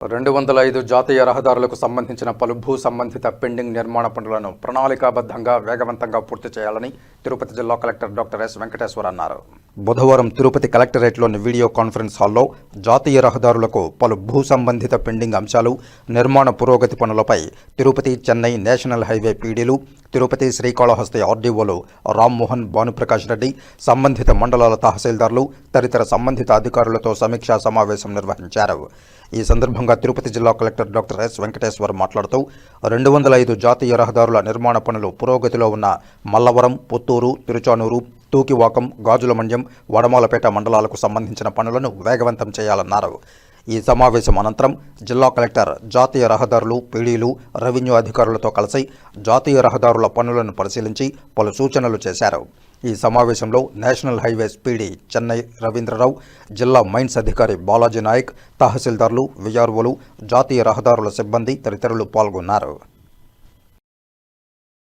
రెండు వందల ఐదు జాతీయ రహదారులకు సంబంధించిన పలు భూ సంబంధిత పెండింగ్ నిర్మాణ పనులను ప్రణాళికాబద్ధంగా వేగవంతంగా పూర్తి చేయాలని తిరుపతి జిల్లా కలెక్టర్ డాక్టర్ ఎస్ వెంకటేశ్వర్ అన్నారు. బుధవారం తిరుపతి కలెక్టరేట్లోని వీడియో కాన్ఫరెన్స్ హాల్లో జాతీయ రహదారులకు పలు భూ సంబంధిత పెండింగ్ అంశాలు నిర్మాణ పురోగతి పనులపై తిరుపతి చెన్నై నేషనల్ హైవే పీడీలు తిరుపతి శ్రీకాళహస్తి ఆర్డీఓలు రామ్మోహన్ భానుప్రకాష్ రెడ్డి సంబంధిత మండలాల తహసీల్దార్లు తదితర సంబంధిత అధికారులతో సమీక్షా సమావేశం నిర్వహించారు. ఈ సందర్భంగా తిరుపతి జిల్లా కలెక్టర్ డాక్టర్ ఎస్ వెంకటేశ్వర్ మాట్లాడుతూ రెండు వందల ఐదు జాతీయ రహదారుల నిర్మాణ పనులు పురోగతిలో ఉన్న మల్లవరం పుత్తూరు తిరుచానూరు తూకివాకం గాజులమండ్యం వడమాలపేట మండలాలకు సంబంధించిన పనులను వేగవంతం చేయాలన్నారు. ఈ సమావేశం అనంతరం జిల్లా కలెక్టర్ జాతీయ రహదారులు పీడీలు రెవెన్యూ అధికారులతో కలిసి జాతీయ రహదారుల పనులను పరిశీలించి పలు సూచనలు చేశారు. ఈ సమావేశంలో national highways PD Chennai Ravindra Rao జిల్లా మైన్స్ అధికారి బాలాజీ నాయక్ తహసీల్దార్లు విఆర్ఓలు జాతీయ రహదారుల సిబ్బంది తదితరులు పాల్గొన్నారు.